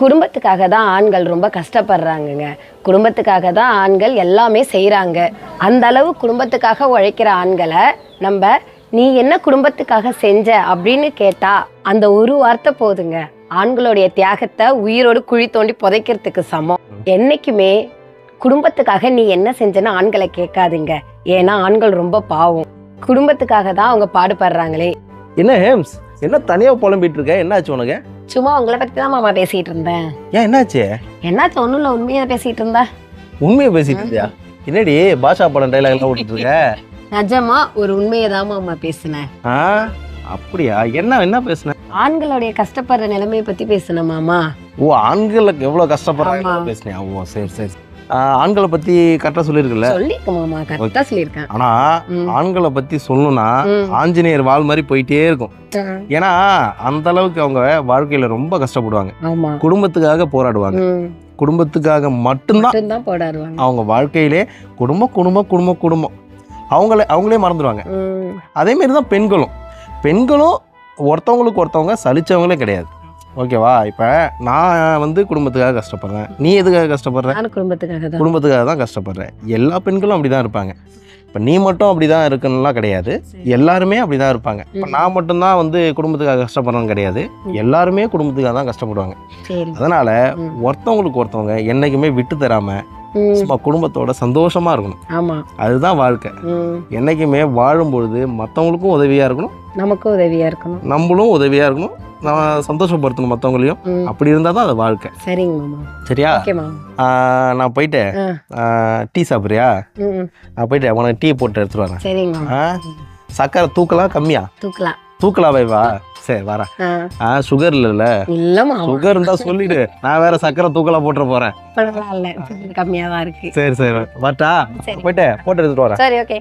குடும்பத்துக்காக தான் ஆண்கள் ரொம்ப கஷ்டப்படுறாங்கங்க. குடும்பத்துக்காக தான் ஆண்கள் எல்லாமே செய்கிறாங்க அந்த அளவு குடும்பத்துக்காக உழைக்கிற ஆண்களை நம்ம நீ என்ன குடும்பத்துக்காக செஞ்ச? அப்படின்னு கேட்டா அந்த ஒரு வார்த்தை போதுங்க. ஆண்களுடைய தியாகத்தை உயிரோடு குழி தோண்டி புதைக்கிறதுக்கு சமம். என்னைக்குமே குடும்பத்துக்காக நீ என்ன செஞ்சேன்னு ஆண்களை கேட்காதீங்க. ஏன்னா ஆண்கள் ரொம்ப பாவம். குடும்பத்துக்காக தான் அவங்க பாடுபடுறாங்களே. என்ன ஹேம்ஸ்? என்ன தனியாக புலம்பிட்டு இருக்க? என்னாச்சு உனக்கு? சும்மா உங்களை பத்தி தான் மாமா பேசிட்டு இருந்தேன் ஏன் என்னாச்சு? என்னாச்சும் ஒன்றும் இல்லை உண்மையா பேசிட்டு இருந்தா. உண்மையை பேசிட்டு இருந்தியா? என்னடி பாஷா படம் டைலாக் எல்லாம் ஓட்டிட்டு இருக்க நிஜமா ஒரு உண்மையை தான் மாமா பேசினேன். ஆ அப்படியா? என்ன என்ன பேசுன? ஆண்களுடைய கஷ்டப்படுற நிலைமையை பத்தி பேசினேன் மாமா. ஓ ஆண்களுக்கு எவ்வளவு கஷ்டப்படுறாங்க. பேசுனியா? ஓ சரி சரி. ஆண்களை பத்தி கரெக்டா சொல்லியிருக்குல்ல சொல்லியிருக்கேன் மாமா கரெக்டா சொல்லியிருக்கேன். ஆனா. ஆண்களை பத்தி சொல்லணும்னா. ஆஞ்சநேயர் வாள் மாதிரி போயிட்டே இருக்கும். ஏன்னா அந்த அளவுக்கு அவங்க வாழ்க்கையில ரொம்ப கஷ்டப்படுவாங்க. குடும்பத்துக்காக போராடுவாங்க. குடும்பத்துக்காக மட்டும்தான் போடாருவாங்க அவங்க வாழ்க்கையிலே குடும்பம் குடும்பம் குடும்பம் குடும்பம். அவங்களே அவங்களே மறந்துடுவாங்க. அதே மாதிரி தான் பெண்களும். பெண்களும் ஒருத்தவங்களுக்கு ஒருத்தவங்க சலிச்சவங்களே கிடையாது. ஓகேவா? இப்போ நான் வந்து குடும்பத்துக்காக கஷ்டப்படுறேன். நீ எதுக்காக கஷ்டப்படுற? குடும்பத்துக்காக தான். குடும்பத்துக்காக தான் கஷ்டப்படுறேன் எல்லா பெண்களும் அப்படி தான் இருப்பாங்க. இப்போ நீ மட்டும் அப்படி தான் இருக்குன்னுலாம் கிடையாது எல்லாருமே அப்படி தான் இருப்பாங்க. இப்போ. நான் மட்டும்தான் வந்து குடும்பத்துக்காக கஷ்டப்படுறேன்னு கிடையாது. எல்லாருமே குடும்பத்துக்காக தான் கஷ்டப்படுவாங்க. அதனால. ஒருத்தவங்களுக்கு ஒருத்தவங்க என்னைக்குமே விட்டு தராம ம். சும்மா குடும்பத்தோட சந்தோஷமா இருக்கணும். ஆமா. அதுதான் வாழ்க்கை. என்னைக்குமே வாழும்பொழுது மற்றவங்களுக்கும் உதவியா இருக்கணும். நமக்கும் உதவியா இருக்கணும். நம்மளும் உதவியா இருக்கணும். நம்ம சந்தோஷப்படுத்தணும் மற்றவங்களையும். அப்படி இருந்தால் தான் அது வாழ்க்கை. சரிங்க சரியா? நான். ஆஹ் டீ சாப்பிட்றியா. நான் போயிட்டு உனக்கு டீ போட்டு எடுத்துட்டு வரேன். சரிங்க சக்கரை தூக்கலாம் கம்மியா? தூக்கலாம். தூக்கலாம் வைவா சரி வரேன் ஆ. சுகர் இல்லைல்ல இல்ல மாமா சுகர் இருந்தா சொல்லிடு. நான் வேற சக்கரை தூக்கலா போட்டுற போறேன். பரவாயில்ல. கம்மியா தான் இருக்கு. சரி சரி. வரட்டா போயிட்டு போட்டு எடுத்துட்டு வரேன் சரி ஓகே